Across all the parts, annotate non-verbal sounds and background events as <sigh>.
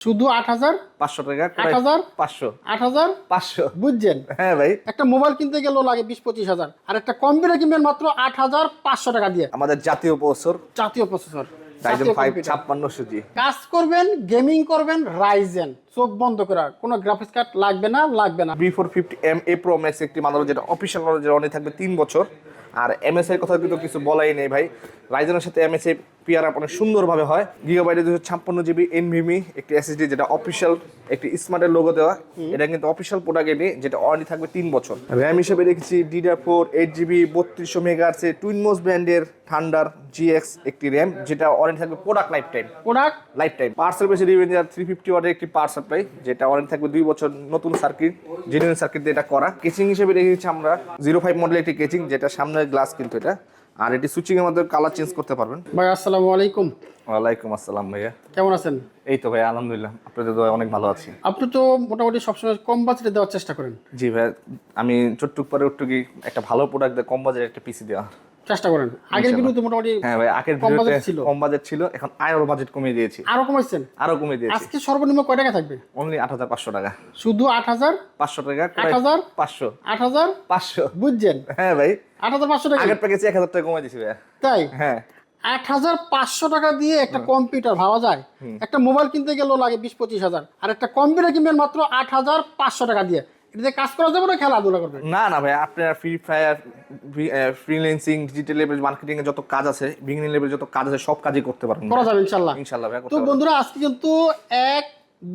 শুধু আট হাজার? পাঁচশো টাকা আট হাজার? পাঁচশো। আট হাজার? পাঁচশো। বুঝছেন? হ্যাঁ ভাই। একটা মোবাইল কিনতে গেলেও লাগে বিশ পঁচিশ হাজার। আর একটা কম্পিউটার কিনবেন মাত্র আট হাজার পাঁচশো টাকা দিয়ে। আমাদের জাতীয় প্রসেসর। জাতীয় প্রসেসর। কাজ করবেন গেমিং করবেন রাইজেন চোখ বন্ধ করা। কোনো গ্রাফিক্স কার্ড লাগবে না লাগবে না। B four fifty M A pro max একটি মাদার যেটা অফিসিয়াল যেটা অনেক থাকবে তিন বছর। আর এমএস এর কথা কিন্তু কিছু বলাই নেই ভাই। রাইজেনের সাথে এমএস এ পিয়ার আপ অনেক সুন্দরভাবে হয়। গিগাবাইটে দুশো ছাপ্পান্ন জিবি এনভিমি একটি এসএসডি যেটা অফিসিয়াল একটি স্মার্টের লোগো দেওয়া। এটা কিন্তু অফিসিয়াল প্রোডাক্ট এটি যেটা অনলি থাকবে তিন বছর। র্যাম হিসেবে রেখেছি ডিডার ফোর এইট জিবি বত্রিশশো মেগাহার্সে টুইনমোস ব্র্যান্ডের থান্ডার জিএক্স একটি র্যাম যেটা অনলি থাকবে product life time product life time parcel পেয়েছে রিভেঞ্জার থ্রি ফিফটি ওয়াটের একটি পাওয়ার সাপ্লাই যেটা অনেক থাকবে দুই বছর নতুন সার্কিট জেনুইন সার্কিট দিয়ে এটা করা। কেচিং হিসেবে রেখেছি আমরা জিরো ফাইভ মডেলের একটি কেচিং যেটা সামনের গ্লাস কিন্তু এটা। আর এটি সুইচিং এর মধ্যে কালার চেঞ্জ করতে পারবেন। ভাই আসসালামু আলাইকুম। ওয়ালাইকুম আসসালাম ভাইয়া। কেমন আছেন? এই তো ভাই আলহামদুলিল্লাহ। আপনাদের দোয়া অনেক ভালো আছি। আপনি তো মোটামুটি সবসময় কম বাজেটে দেওয়ার চেষ্টা করেন। জি ভাই আমি চট্টুক পরে উঠুকি একটা ভালো প্রোডাক্ট দিয়ে কম বাজেটে একটা পিসি দেওয়া। চেষ্টা করেন। আগের মোটামুটি হ্যাঁ ভাই আগের কম ছিল। কম বাজেট ছিল এখন আরও বাজেট কমিয়ে দিয়েছি। আরও কমাইছেন আরও কমিয়ে দিয়েছি। আজকে সর্বনিম্ন কয় টাকা থাকবে? অনলি আট হাজার পাঁচশো টাকা। শুধু আট হাজার? পাঁচশো টাকা আট হাজার? পাঁচশো। আট হাজার? পাঁচশো। বুঝছেন? হ্যাঁ ভাই। আট হাজার পাঁচশো টাকা আগের প্যাকেজে এক হাজার টাকা কমাই দিছি ভাইয়া। তাই? হ্যাঁ। আট হাজার পাঁচশো টাকা দিয়ে একটা কম্পিউটার ভাবা যায়? একটা মোবাইল কিনতে গেলেও লাগে বিশ পঁচিশ হাজার। আর একটা কম্পিউটার কিনবেন মাত্র আট হাজার পাঁচশো টাকা দিয়ে। এটাতে কাজ করা যাবে না খেলাধুলা করবেন না না ভাই আপনার free fire freelancing digital level marketing এর যত কাজ আছে বিগিনিং লেভেল যত কাজ আছে সব কাজই করতে পারবেন করা যাবে ইনশাল্লাহ ইনশাআল্লাহ ভাই তো বন্ধুরা আজকে কিন্তু এক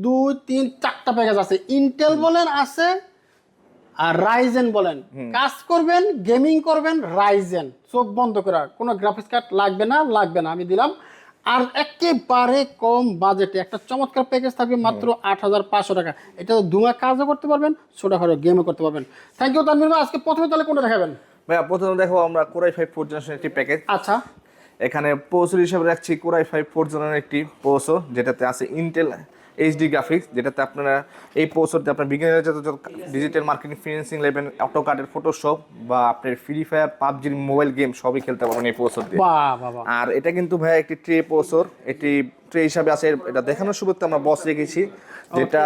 দুই তিন চারটা প্যাকেজ আছে। ইন্টেল বলেন আছে আর রাইজেন বলেন। কাজ করবেন গেমিং করবেন রাইজেন চোখ বন্ধ করা কোনো গ্রাফিক্স কার্ড লাগবে না লাগবে না। আমি দিলাম আর একেবারে কম বাজেটে একটা চমৎকার প্যাকেজ থাকবে মাত্র আট হাজার পাঁচশো টাকা। এটা ধুমা কাজও করতে পারবেন ছোটোখাটো গেমও করতে পারবেন। থ্যাংক ইউ তানবির ভাই। আজকে প্রথমে তাহলে কোনটা দেখাবেন? ভাইয়া প্রথমে দেখো আমরা core i five four generation একটি প্যাকেজ আচ্ছা। এখানে প্রসেসর হিসাবে রাখছি core i five four generation একটি প্রসেসর যেটাতে আছে ইন্টেল এইচডি গ্রাফিক্স যেটাতে আপনারা এই প্রসেসরতে আপনার বিজ্ঞানের যত যত ডিজিটাল মার্কেটিং ফিনান্সিং অটো কার্ডের ফটোশপ বা আপনার ফ্রি ফায়ার পাবজির মোবাইল গেম সবই খেলতে পারবেন এই প্রসেসর দিয়ে। আর এটা কিন্তু ভাই একটি ট্রে প্রসেসর এটি ট্রে হিসাবে আছে। এটা দেখানোর শুরুতে আমরা বস রেখেছি যেটা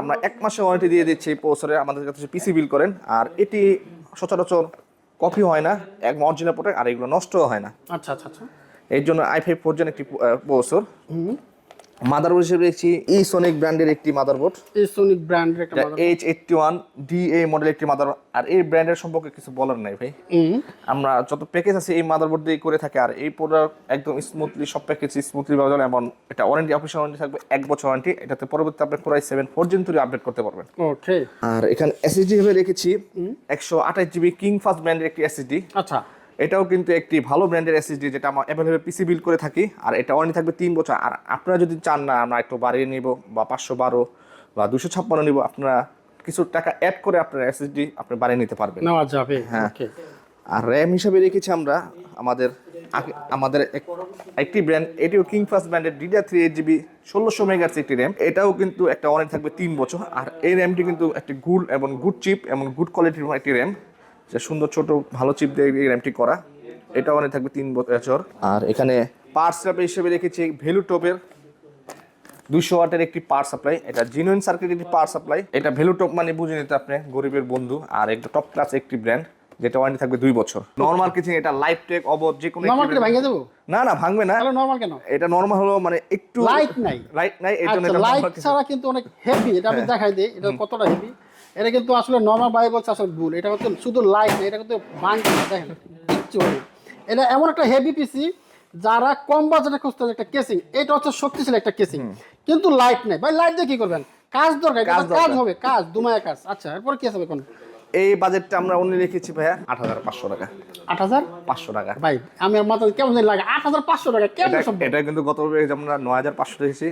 আমরা এক মাসের ওয়ারেন্টি দিয়ে দিচ্ছি এই প্রসেসরে আমাদের কাছে পিসি বিল করেন আর এটি সচরাচর কপি হয় না এক অরিজিনাল প্রোডাক্ট আর এগুলো নষ্টও হয় না। আচ্ছা আচ্ছা আচ্ছা। এর জন্য আই ফাইভ ফোর একটি প্রসেসর মাদারবোর্ড হিসেবে রেখেছি ই সোনিক ব্র্যান্ডের একটি মাদারবোর্ড এই সোনিক ব্র্যান্ডের একটা H eighty one D A model একটি মাদার আর এই ব্র্যান্ডের সম্পর্কে কিছু বলার নাই ভাই। আমরা যত প্যাকেজ আছে এই মাদারবোর্ড দিয়ে করে থাকি আর এই প্রোডাক্ট একদম স্মুথলি সব প্যাকেজ স্মুথলি পাওয়া যাবে এমন এটা ওয়ারেন্টি অফিসিয়াল ওয়ারেন্টি থাকবে এক বছর ওয়ারেন্টি এটাতে পরবর্তী আপনি core i seven four gen তুলে আপডেট করতে পারবেন। ওকে আর এখানে এসএসডি হিসেবে রেখেছি একশো আঠাশ জিবি কিং ফাস্ট ব্র্যান্ডের একটি এসএসডি আচ্ছা। এটাও কিন্তু একটি ভালো ব্র্যান্ডের এসএসডি যেটা আমরা অ্যাভেলেবল পিসি বিল করে থাকি আর এটা ওয়ারেন্টি থাকবে তিন বছর। আর আপনারা যদি চান না আমরা একটু বাড়িয়ে নিব বা পাঁচশো বারো বা দুশো ছাপ্পান্ন নিব আপনারা কিছু টাকা অ্যাড করে আপনারা এসএসডি আপনি বাড়িয়ে নিতে পারবেন। নেওয়া যাবে হ্যাঁ। আর র্যাম হিসাবে রেখেছি আমরা আমাদের আমাদের এক- একটি ব্র্যান্ড এটিও কিং ফাস্ট ব্র্যান্ডের ডিডিআর থ্রি এইট জিবি ষোলোশো মেগার্স একটি র্যাম এটাও কিন্তু একটা অনেক থাকবে তিন বছর। আর এই র্যামটি কিন্তু একটি গুড এবং গুড চিপ এবং গুড কোয়ালিটির একটি র্যাম যে সুন্দর ছোট ভালো চিপ দিয়ে এই র্যামটি করা। এটাও অনেক থাকবে তিন বছর। আর এখানে পাওয়ার সাপ্লাই হিসেবে রেখেছি ভ্যালু টপের। দুইশো ওয়াটের একটি পাওয়ার সাপ্লাই এটা জিনুইন সার্কিট একটি পাওয়ার সাপ্লাই এটা ভ্যালু টপ মানে বুঝে নিতে আপনি গরিবের বন্ধু। আর একটা টপ ক্লাস একটি ব্র্যান্ড যেটা ওয়ারেন্টি থাকবে দুই বছর। নর্মাল কিছু এটা লাইফ টেক অবধ যে কোনো নর্মাল করে দেবো? না না ভাঙবে না। তাহলে নর্মাল কেন? এটা নর্মাল হলো মানে একটু লাইট নাই। <laughs> লাইট নাই আচ্ছা এটা লাইট ছাড়া কিন্তু অনেক হেভি এটা আমি দেখাই দিই এটা কতটা হেভি এটা কিন্তু আসলে নর্মাল বাই বলছে আসলে ভুল। এটা হচ্ছে শুধু লাইট না এটা কিন্তু ভাঙবে না দেখেন কিচ্ছু হয়। এটা এমন একটা হেভি পিসি যারা কম বাজেটে খুঁজতে একটা কেসিং এটা হচ্ছে শক্তিশালী একটা কেসিং কিন্তু লাইট নেই। ভাই লাইট দিয়ে কি করবেন? কাজ দরকার কাজ হবে কাজ দুমায় কাজ। আচ্ছা এরপর কি আছে কোন এই বাজেটটা আমরা অন্য রেখেছি ভাইয়া আট হাজার পাঁচশো টাকা। আট হাজার? পাঁচশো টাকা। ভাই আমি আর মাথা কেমন লাগে? আট হাজার পাঁচশো টাকা কেমন এটা কিন্তু গত আমরা নয় হাজার পাঁচশো রেখেছি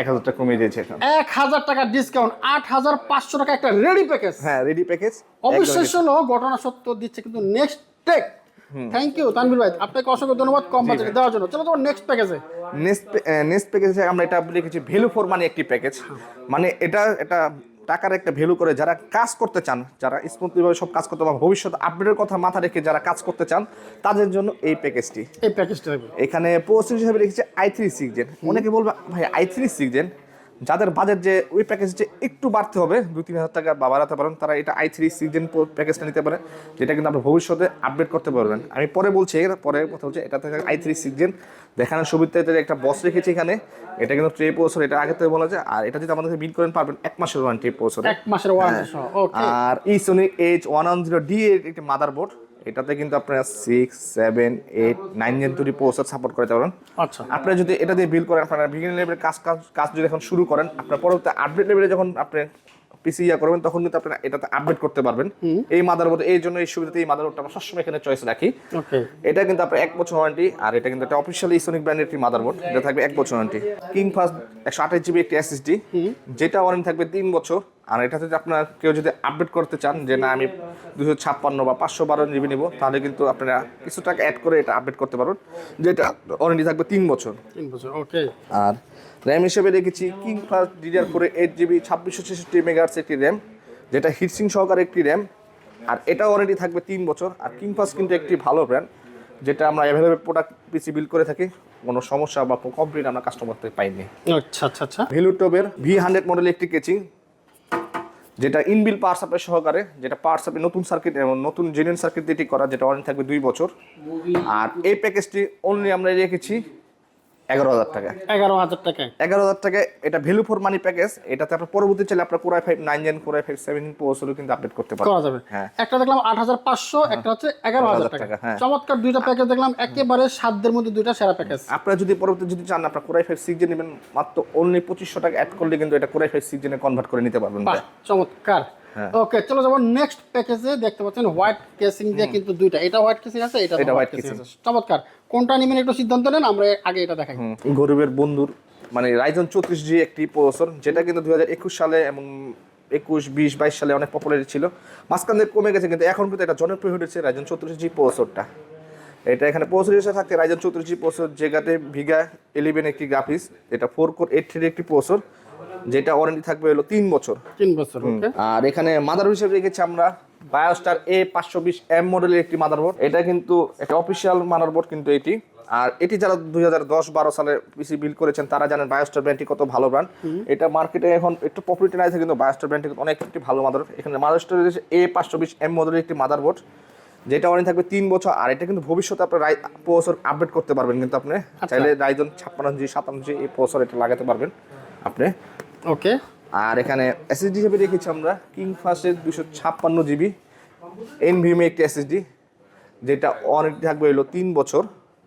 এক হাজার টাকা কমিয়ে দিয়েছি এখন। এক হাজার টাকা ডিসকাউন্ট আট হাজার পাঁচশো টাকা একটা রেডি প্যাকেজ হ্যাঁ রেডি প্যাকেজ অবিশ্বাস্য হলো ঘটনা সত্য দিচ্ছে কিন্তু next tech thank you Tanvir ভাই আপনাকে অসংখ্য ধন্যবাদ কম বাজেটে দেওয়ার জন্য। চলো তোমার নেক্সট প্যাকেজে নেক্সট নেক্সট প্যাকেজে আমরা এটা লিখেছি ভ্যালু ফর মানে একটি প্যাকেজ মানে এটা এটা টাকার একটা ভ্যালু করে যারা কাজ করতে চান যারা স্মুথলিভাবে সব কাজ করতে পারেন ভবিষ্যৎ আপডেটের কথা মাথা রেখে যারা কাজ করতে চান তাদের জন্য এই প্যাকেজটি এই প্যাকেজটা এখানে প্রসেসর হিসেবে রেখেছে আই থ্রি সিক্স জেন অনেকে বলবে ভাই আই থ্রি সিক্স জেন যাদের বাজেট যে ওই প্যাকেজটি একটু বাড়তে হবে দু তিন হাজার টাকা বা বাড়াতে পারেন তারা এটা আই থ্রি সিজন প্যাকেজটা নিতে পারে যেটা কিন্তু আপনি ভবিষ্যতে আপডেট করতে পারবেন। আমি পরে বলছি এর পরে কথা হচ্ছে এটা থেকে আই থ্রি সিজন দেখানোর সুবিধাতে একটা বস রেখেছি এখানে এটা কিন্তু ট্রে প্রসেসর এটা আগে থেকে বলা যায়। আর এটা যদি আমাদের বিল করেন পারবেন এক মাসের ওয়ারেন্টি প্রসেসর এক মাসের ওয়ারেন্টি সহ ওকে আর Esonic H one one zero D এর একটি মাদারবোর্ড এটাতে কিন্তু আপনারা six seven eight nine gen তৈরি প্রসেসর সাপোর্ট করতে পারবেন আচ্ছা। আপনারা যদি এটা দিয়ে বিল করেন আপনারা বিগিনার লেভেলের কাজ কাজ কাজ যদি এখন শুরু করেন আপনার পরবর্তী আপডেট লেভেলে যখন আপনি পিসি ইয়া করবেন তখন কিন্তু আপনারা এটাতে আপডেট করতে পারবেন। এই মাদারবোর্ড এই জন্য এই সুবিধাতে এই মাদারবোর্ডটা আমরা সবসময় এখানে চয়েস রাখি। ওকে। এটা কিন্তু আপনার এক বছর ওয়ারেন্টি আর এটা কিন্তু একটা অফিসিয়াল ইসোনিক ব্র্যান্ডের একটি মাদারবোর্ড এটা থাকবে এক বছর ওয়ারেন্টি কিং ফাস্ট একশো আঠাশ জিবি একটি এসএসডি যেটা ওয়ারেন্টি থাকবে তিন বছর। আর এটাতে যদি আপনার কেউ যদি আপডেট করতে চান যে না আমি দুশো ছাপ্পান্ন বা পাঁচশো বারো জিবি নিব তাহলে কিন্তু আপনারা কিছু টাকা অ্যাড করে এটা আপডেট করতে পারবেন যেটা ওয়ারেন্টি থাকবে তিন বছর। তিন বছর ওকে। আর র্যাম হিসেবে রেখেছি কিং ফাস্ট ডিডিআর করে এইট জিবি ছাব্বিশশো ছেষট্টি মেগাহার্স একটি র্যাম যেটা হিটসিং সহকারে একটি র্যাম আর এটা ওয়ারেন্টি থাকবে তিন বছর। আর কিং ফাস্ট কিন্তু একটি ভালো ব্র্যান্ড যেটা আমরা অ্যাভেলেবেল প্রোডাক্ট পিসি বিল করে থাকি কোনো সমস্যা বা কমপ্লেন আমরা কাস্টমার থেকে পাইনি। আচ্ছা আচ্ছা আচ্ছা। ভেলুটবের ভি হান্ড্রেড মডেল একটি কেচিং যেটা ইনবিল পাওয়ার সাপ্লাই সহকারে যেটা পাওয়ার সাপ্লাই নতুন সার্কিট এবং নতুন জেনুইন সার্কিট দিয়ে করা যেটা ওয়ারেন্টি থাকবে দুই বছর। আর এই প্যাকেজটি অনলি আমরা রেখেছি এগারো হাজার টাকা। এগারো হাজার টাকায় এগারো হাজার টাকা এটা ভ্যালু ফর মানি প্যাকেজ এটাতে আপনার পরবর্তী চাইলে আপনার core i five nine gen core i five seven প্রসেসরও কিন্তু আপডেট করতে পারবেন। করা যাবে। হ্যাঁ। একটা দেখলাম আট হাজার পাঁচশো একটা হচ্ছে এগারো হাজার টাকা। টাকা, হ্যাঁ। চমৎকার দুইটা প্যাকেজ দেখলাম একেবারে সাধ্যের মধ্যে দুইটা সেরা প্যাকেজ আপনারা যদি পরবর্তী যদি চান আপনার কোরআই ফাইভ সিক্স নেবেন মাত্র অনলি পঁচিশশো টাকা অ্যাড করলে কিন্তু এটা কোরআই ফাইভ সিক্স জেনে কনভার্ট করে নিতে পারবেন চমৎকার। ওকে চলো যাব নেক্সট প্যাকেজে দেখতে পাচ্ছেন হোয়াইট কেসিং দিয়ে কিন্তু দুইটা। এটা হোয়াইট কেসিং আছে এটা এটা হোয়াইট কেসিং চমৎকার। কোনটা নেবেন একটু সিদ্ধান্ত নেন আমরা আগে এটা দেখাই। গরিবের বন্ধুর মানে রাইজন চৌত্রিশ জি একটি প্রসেসর যেটা কিন্তু দুই হাজার একুশ সালে এবং একুশ বিশ বাইশ সালে অনেক পপুলার ছিল। মাঝখান থেকে কমে গেছে কিন্তু এখন কিন্তু এটা জনপ্রিয় হয়ে উঠেছে রাইজন চৌত্রিশ জি প্রসেসরটা এটা এখানে প্রসেসর হিসেবে থাকতে রাইজন চৌত্রিশ জি প্রসেসর যেটাতে ভিগা ইলেভেন একটি গ্রাফিক্স এটা ফোর কোর এইট থ্রি একটি প্রসেসর যেটা ওয়ারেন্টি থাকবে হলো তিন বছর। তিন বছর ওকে আর এখানে মাদার হিসেবে রেখেছি আমরা বায়োস্টার এ পাঁচশো বিশ এম মডেলের একটি মাদারবোর্ড এটা কিন্তু একটা অফিসিয়াল মাদারবোর্ড কিন্তু এটি। আর এটি যারা দুই হাজার দশ বারো সালে পিসি বিল করেছেন তারা জানেন বায়োস্টার ব্র্যান্ডটি কত ভালো ব্র্যান্ড এটা মার্কেটে এখন একটু পপুলারিটি আছে কিন্তু বায়োস্টার ব্র্যান্ডটি কিন্তু অনেক একটি ভালো মাদার এখানে মাদারস্টার এ পাঁচশো বিশ এম মডেলের একটি মাদারবোর্ড যেটা অনেক থাকবে তিন বছর। আর এটা কিন্তু ভবিষ্যতে আপনার রাই প্রসেসর আপডেট করতে পারবেন কিন্তু আপনি। চাইলে রাইজন ছাপ্পান্ন জি সাতান্ন জি এই প্রসেসর এটা লাগাতে পারবেন। আপনি? ওকে। আর এখানে এসএসডি হিসেবে রেখেছি আমরা কিং ফাস্টের দুশো ছাপ্পান্ন জিবি এনভিএমএ একটি এসএসডি যেটা ওয়ারেন্টি থাকবে হলো তিন বছর।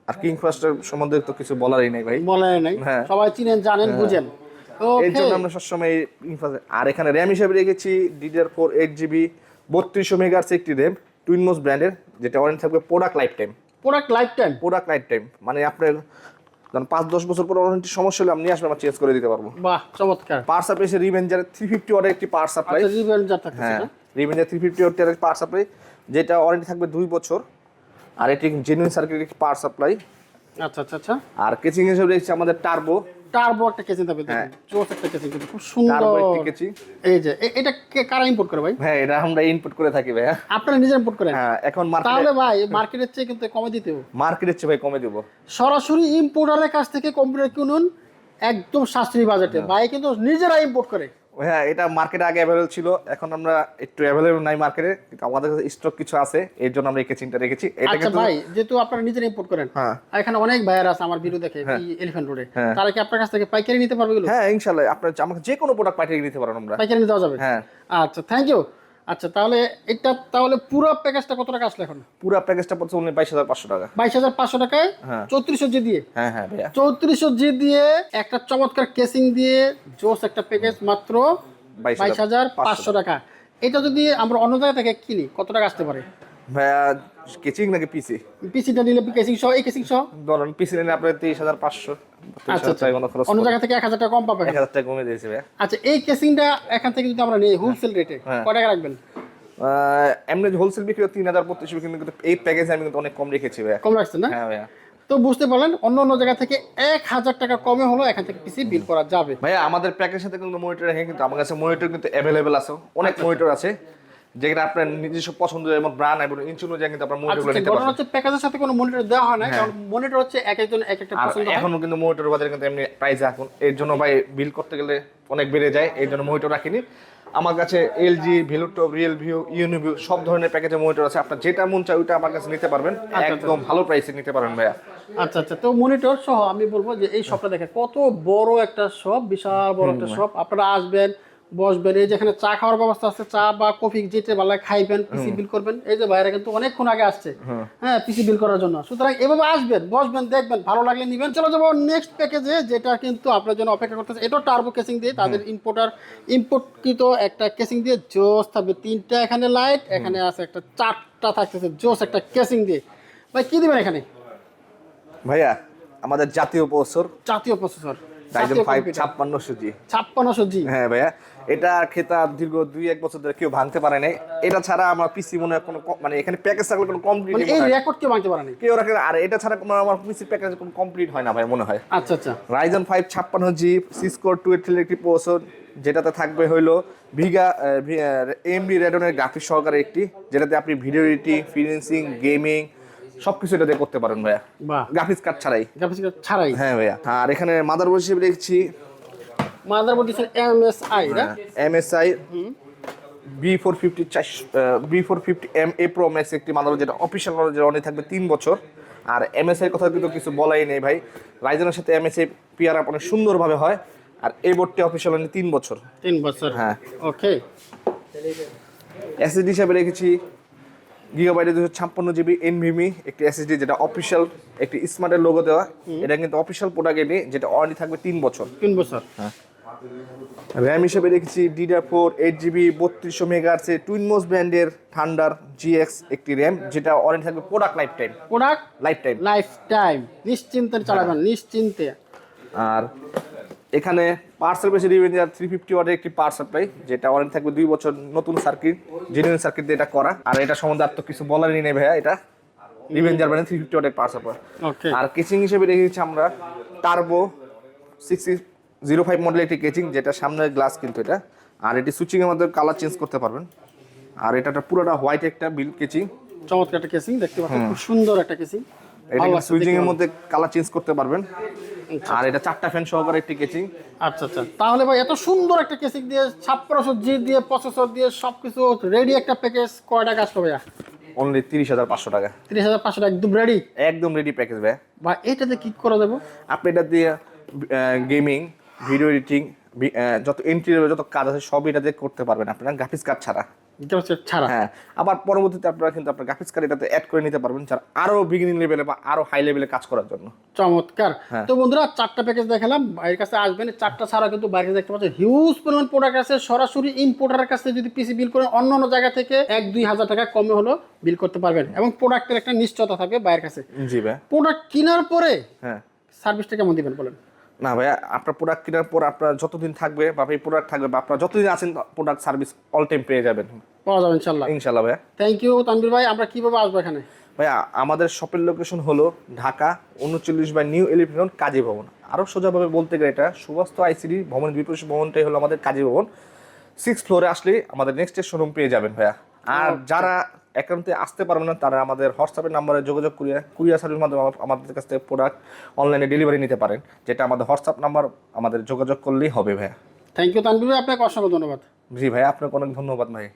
আর কিং ফাস্টের সম্বন্ধে তো কিছু বলারই নেই ভাই। বলে নাই। হ্যাঁ। সবাই চিনেন জানেন বুঝেন। এর জন্য আমরা সবসময় কিং Fast- আর এখানে র্যাম হিসেবে রেখেছি ডিডিআর ফোর এইট জিবি বত্রিশশো মেগার্স একটি র্যাম টুইনমোস ব্র্যান্ডের যেটা ওয়ারেন্টি থাকবে product life time product life time product life time মানে আপনার ধরুন পাঁচ দশ বছর পর ওয়ারেন্টি সমস্যা হলে আমি নিয়ে আসবেন আমরা চেঞ্জ করে দিতে পারব। বাহ চমৎকার। পাওয়ার সাপ্লাই এসে রিভেঞ্জার থ্রি ফিফটি ওয়াটের একটি পাওয়ার সাপ্লাই রিভেঞ্জার থাকছে হ্যাঁ রিভেঞ্জার থ্রি ফিফটি ওয়াটের পাওয়ার সাপ্লাই যেটা ওয়ারেন্টি থাকবে দুই বছর। আর এটি জেনুইন একটি পাওয়ার সাপ্লাই আচ্ছা আচ্ছা আচ্ছা। আর কেচিং হিসেবে দেখছি আমাদের টার্বো টার্বো একটা কেসিং থাকবে দেখুন একটা কেসিং কিন্তু খুব সুন্দর। কেচি। এই যে এটা কে কারা ইম্পোর্ট করে ভাই? হ্যাঁ এটা আমরা ইম্পোর্ট করে থাকি ভাই আপনারা নিজে ইম্পোর্ট করেন। হ্যাঁ এখন মার্কেট তাহলে ভাই মার্কেটের চেয়ে কিন্তু কমে দিতে মার্কেটের চেয়ে ভাই কমে দেবো। সরাসরি ইম্পোর্টারের কাছ থেকে কম্পিউটার কিনুন একদম সাশ্রয়ী বাজেটে ভাই কিন্তু নিজেরা ইম্পোর্ট করে। হ্যাঁ এটা মার্কেটে আগে অ্যাভেলেবল ছিল। এখন আমরা একটু অ্যাভেলেবল নাই মার্কেটে কিন্তু আমাদের কাছে স্টক কিছু আছে এর জন্য আমরা এই কেচিংটা রেখেছি। এটা আচ্ছা কিন্তু ভাই যেহেতু আপনারা নিজেরা ইম্পোর্ট করেন হ্যাঁ। আর এখানে অনেক ভাইয়ার আছে আমার ভিডিও দেখে এলিফ্যান্ট রোডে। তারা কি আপনার কাছ থেকে পাইকারি নিতে পারবে হ্যাঁ ইনশাআল্লাহ আপনার আমাকে যে কোনো প্রোডাক্ট পাইকারি নিতে পারেন আমরা। পাইকারি নিতে দেওয়া যাবে? হ্যাঁ। আচ্ছা থ্যাংক ইউ আচ্ছা তাহলে এটা তাহলে পুরো প্যাকেজটা কত টাকা আসলো এখন? পুরো প্যাকেজটা পড়ছে উনি বাইশ হাজার পাঁচশো টাকা। বাইশ হাজার পাঁচশো টাকায় হ্যাঁ। চৌত্রিশশো জি দিয়ে? হ্যাঁ হ্যাঁ ভাইয়া। চৌত্রিশশো জি দিয়ে একটা চমৎকার কেসিং দিয়ে জোস একটা প্যাকেজ মাত্র বাইশ বাইশ হাজার পাঁচশো টাকা। এটা যদি আমরা অন্য জায়গা থেকে কিনি কত টাকা আসতে পারে? ভাইয়া কেচিং নাকি পিসি পিসিটা নিলে কেসিং সহ? এই কেসিং সহ? ধরেন পিসি নিলে আপনার তেইশ হাজার পাঁচশো। আচ্ছা আচ্ছা। অন্য জায়গা থেকে এক হাজার টাকা কম পাবেন? এক হাজার টাকা কমে দিয়েছে ভাইয়া। আচ্ছা এই কেসিংটা এখান থেকে যদি আমরা নিই হোলসেল রেটে হ্যাঁ। কয় টাকা রাখবেন? এমনি হোলসেল বিক্রি তিন হাজার পঁচিশ কিন্তু এই প্যাকেজে আমি কিন্তু অনেক কম রেখেছি ভাইয়া। কম রাখছেন না? হ্যাঁ ভাইয়া। তো বুঝতে পারলেন অন্য অন্য জায়গা থেকে এক হাজার টাকা কমে হলো এখান থেকে পিসি বিল করা যাবে। ভাইয়া আমাদের প্যাকের সাথে কিন্তু মনিটর রেখে কিন্তু আমার কাছে মনিটর কিন্তু অ্যাভেলেবেল আছে। অনেক মনিটর আছে। যেটা আপনার নিজস্ব পছন্দ এবং ব্র্যান্ড এবং ইঞ্চ অনুযায়ী কিন্তু আপনার আচ্ছা, মনিটরগুলো আচ্ছা, নিতে পারবেন। হচ্ছে প্যাকেজের সাথে কোনো মনিটর দেওয়া হয় না কারণ মনিটর হচ্ছে এক একজন এক একটা পছন্দ হয়। এখনও কিন্তু মনিটর বাজারে কিন্তু এমনি প্রাইস এখন এর জন্য ভাই বিল করতে গেলে অনেক বেড়ে যায় এই জন্য মনিটর রাখিনি। আমার কাছে LG value top real view uniview সব ধরনের প্যাকেজে মনিটর আছে। আপনার যেটা মন চাই ওইটা আমার কাছে নিতে পারবেন। একদম ভালো প্রাইসে নিতে পারবেন ভাইয়া। আচ্ছা আচ্ছা। তো মনিটর সহ আমি বলব যে এই শপটা দেখেন কত বড় একটা শপ বিশাল বড় একটা শপ আপনারা আসবেন বসবেন এই যেখানে চা খাওয়ার ব্যবস্থা আছে চা বা কফি যেতে ভালো খাইবেন পিসি বিল করবেন। এই যে বাইরে কিন্তু অনেকক্ষণ আগে আসছে। হ্যাঁ। পিসি বিল করার জন্য। সুতরাং এভাবে আসবেন বসবেন দেখবেন ভালো লাগলে নিবেন। চলো যাব নেক্সট প্যাকেজে যেটা কিন্তু আপনার জন্য অপেক্ষা করতেছে। এটা টার্বো কেসিং দিয়ে তাদের ইম্পোর্টার ইম্পোর্টকৃত একটা কেসিং দিয়ে জোস থাকবে। তিনটা এখানে লাইট এখানে আছে একটা চারটা থাকতেছে জোস একটা কেসিং দিয়ে। ভাই কি দিবেন এখানে? ভাইয়া আমাদের জাতীয় প্রসেসর। জাতীয় প্রসেসর। রাইজেন ফাইভ ছাপ্পান্নশো জি। ছাপ্পান্নশো জি। হ্যাঁ ভাইয়া। এটা খেতা দীর্ঘ দুই এক বছর ধরে কেউ ভাঙতে পারে নাই। এটা ছাড়া আমার পিসি মনে হয় কোনো মানে এখানে প্যাকেজ থাকলে কোনো কমপ্লিট মানে এই রেকর্ড কেউ ভাঙতে পারেনি? কেউ রাখে আর এটা ছাড়া কোনো আমার পিসির প্যাকেজ কোনো কমপ্লিট হয় না ভাই মনে হয়। আচ্ছা আচ্ছা। রাইজন ফাইভ ছাপ্পান্ন জি সিসকোর টু এইট একটি প্রসেসর যেটাতে থাকবে হইল ভিগা এমবি রেডনের গ্রাফিক্স সহকারে একটি যেটাতে আপনি ভিডিও এডিটিং ফ্রিল্যান্সিং গেমিং সব কিছু দিয়ে করতে পারেন ভাইয়া। গ্রাফিক্স কার্ড ছাড়াই। গ্রাফিক্স কার্ড ছাড়াই? হ্যাঁ ভাইয়া। আর এখানে মাদারবোর্ড হিসেবে দেখছি মাদারবোর্ড দিচ্ছেন এমএসআই না? MSI B four fifty B four fifty M A pro max একটি মাদারবোর্ড যেটা অফিসিয়াল যেটা অনেক থাকবে তিন বছর। আর এমএসআই কথা কিন্তু কিছু বলাই নেই ভাই। রাইজনের সাথে এমএসআই পিয়ার আপ অনেক সুন্দরভাবে হয়। আর এই বোর্ডটি অফিসিয়াল অনেক তিন বছর। তিন বছর। হ্যাঁ। ওকে। এসএসডি হিসাবে রেখেছি গিগাবাইটের দুশো ছাপ্পান্ন জিবি এনভিমি একটি এসএসডি যেটা অফিসিয়াল একটি স্মার্টের লোগো দেওয়া। এটা কিন্তু অফিসিয়াল প্রোডাক্ট এটি যেটা ওয়ারেন্টি থাকবে তিন বছর। তিন বছর। র্যাম হিসেবে রেখেছি ডিডার ফোর এইট জিবি বত্রিশশো মেগাহার্সের টুইনমোস ব্র্যান্ডের থান্ডার জিএক্স একটি র্যাম যেটা ওয়ারেন্টি থাকবে product lifetime product lifetime lifetime নিশ্চিন্তে চালাবেন নিশ্চিন্তে। আর এখানে পার্সেল পেয়েছে রিভেঞ্জার থ্রি ফিফটি ওয়াটের একটি পাওয়ার সাপ্লাই যেটা ওয়ারেন্টি থাকবে দুই বছর নতুন সার্কিট জেনুইন সার্কিট দিয়ে এটা করা। আর এটা সম্বন্ধে আর তো কিছু বলারই নেই ভাইয়া এটা রিভেঞ্জার ব্র্যান্ডের থ্রি ফিফটি ওয়াটের পাওয়ার সাপ্লাই আর কিচিং হিসেবে রেখেছি আমরা টার্বো সিক্স জিরো ফাইভ মডেলের একটি কেচিং যেটা সামনের গ্লাস কিন্তু এটা। আর এটি সুইচিংয়ের মধ্যে কালার চেঞ্জ করতে পারবেন। আর এটা পুরোটা হোয়াইট একটা বিল কেচিং। চমৎকার একটা কেসিং দেখতে পাচ্ছেন খুব সুন্দর একটা কেসিং এটা সুইচিং এর মধ্যে কালার চেঞ্জ করতে পারবেন। আর এটা চারটা ফ্যান সহকারে একটি কেচিং। আচ্ছা আচ্ছা। তাহলে ভাই এত সুন্দর একটা কেসিং দিয়ে ছাপ্পান্নশো জি দিয়ে প্রসেসর দিয়ে সবকিছু রেডি একটা প্যাকেজ কয়টা কাজ করবে অনলি তিরিশ হাজার পাঁচশো টাকা। তিরিশ হাজার পাঁচশো টাকা একদম রেডি একদম রেডি প্যাকেজ ভাই বা এটাতে কি করা যাবে? আপনি এটা দিয়ে গেমিং ভিডিও এডিটিং যত এন্ট্রি যত কাজ আছে সব এটা দিয়ে করতে পারবেন আপনারা গ্রাফিক্স কার্ড ছাড়া। ছাড়া? হ্যাঁ আবার পরবর্তীতে আপনারা কিন্তু আপনার গ্রাফিক্স কার্ড এটাতে অ্যাড করে নিতে পারবেন যারা আরও বিগিনিং লেভেলে বা আরও হাই লেভেলে কাজ করার জন্য। চমৎকার। হ্যাঁ। তো বন্ধুরা চারটা প্যাকেজ দেখালাম বাইরের কাছে আসবেন চারটা ছাড়া কিন্তু বাইরে দেখতে পাচ্ছেন হিউজ পরিমাণ প্রোডাক্ট আছে। সরাসরি ইম্পোর্টারের কাছে যদি পিসি বিল করেন অন্য অন্য জায়গা থেকে এক দুই হাজার টাকা কমে হলো বিল করতে পারবেন এবং প্রোডাক্টের একটা নিশ্চয়তা থাকবে বাইরের কাছে। জি ভাই। প্রোডাক্ট কেনার পরে হ্যাঁ। সার্ভিসটা কেমন দিবেন বলেন? না ভাইয়া আপনার প্রোডাক্ট কেনার পর আপনার যতদিন থাকবে বা এই প্রোডাক্ট থাকবে বা আপনার যতদিন আছেন প্রোডাক্ট সার্ভিস অল টাইম পেয়ে যাবেন। পাওয়া যাবে ইনশাল্লাহ ইনশাল্লাহ ভাইয়া। থ্যাংক ইউ তানবির ভাই আমরা কীভাবে আসব এখানে? ভাইয়া আমাদের শপের লোকেশন হলো ঢাকা উনচল্লিশ বাই নিউ এলিফেন্ট কাজী ভবন। আরও সোজাভাবে বলতে গেলে এটা সুবাস্ত আইসিডি ভবন বিপরীত ভবনটাই হলো আমাদের কাজী ভবন। সিক্স ফ্লোরে আসলে আমাদের নেক্সট শোরুম পেয়ে যাবেন ভাইয়া। আর যারা একান্তে আসতে পারবেন না তারা আমাদের হোয়াটসঅ্যাপের নাম্বারে যোগাযোগ করিয়া কুরিয়ার সার্ভিস মাধ্যমে আমাদের কাছ থেকে প্রোডাক্ট অনলাইনে ডেলিভারি নিতে পারেন যেটা আমাদের হোয়াটসঅ্যাপ নাম্বার আমাদের যোগাযোগ করলেই হবে ভাইয়া। থ্যাংক ইউ তানবির ভাই আপনাকে অসংখ্য ধন্যবাদ। জি ভাই আপনাকে অনেক ধন্যবাদ ভাই।